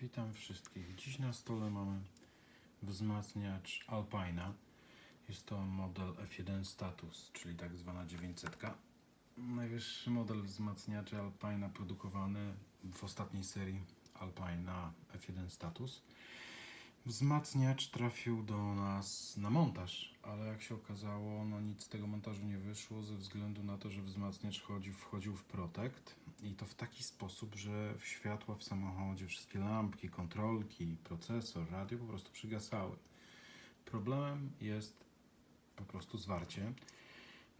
Witam wszystkich. Dziś na stole mamy wzmacniacz Alpina. Jest to model F1 Status, czyli tak zwana 900. Najwyższy model wzmacniacza Alpina produkowany w ostatniej serii Alpina F1 Status. Wzmacniacz trafił do nas na montaż, ale jak się okazało, no nic z tego montażu nie wyszło ze względu na to, że wzmacniacz chodzi, wchodził w protect i to w taki sposób, że światła w samochodzie, wszystkie lampki, kontrolki, procesor, radio po prostu przygasały. Problemem jest po prostu zwarcie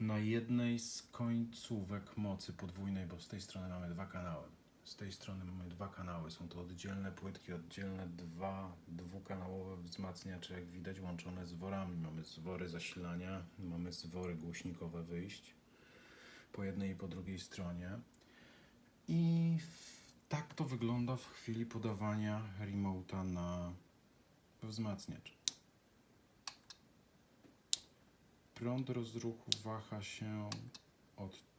na jednej z końcówek mocy podwójnej, bo z tej strony mamy dwa kanały. Z tej strony mamy dwa kanały. Są to oddzielne płytki, oddzielne dwa dwukanałowe wzmacniacze, jak widać, łączone z worami. Mamy zwory zasilania, mamy zwory głośnikowe wyjść po jednej i po drugiej stronie. I tak to wygląda w chwili podawania remote'a na wzmacniacz. Prąd rozruchu waha się od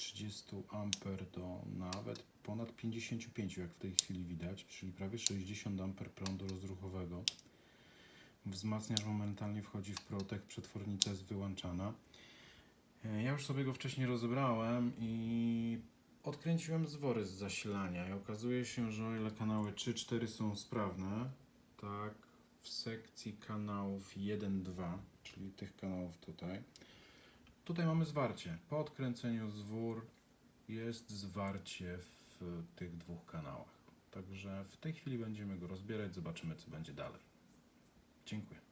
30 A do nawet ponad 55, jak w tej chwili widać, czyli prawie 60 A prądu rozruchowego. Wzmacniacz momentalnie wchodzi w protek, przetwornica jest wyłączana. E, Ja już sobie go wcześniej rozebrałem i odkręciłem zwory z zasilania i okazuje się, że o ile kanały 3-4 są sprawne, tak w sekcji kanałów 1-2, czyli tych kanałów tutaj, tutaj mamy zwarcie. Po odkręceniu zwór jest zwarcie w tych dwóch kanałach. Także w tej chwili będziemy go rozbierać, zobaczymy co będzie dalej. Dziękuję.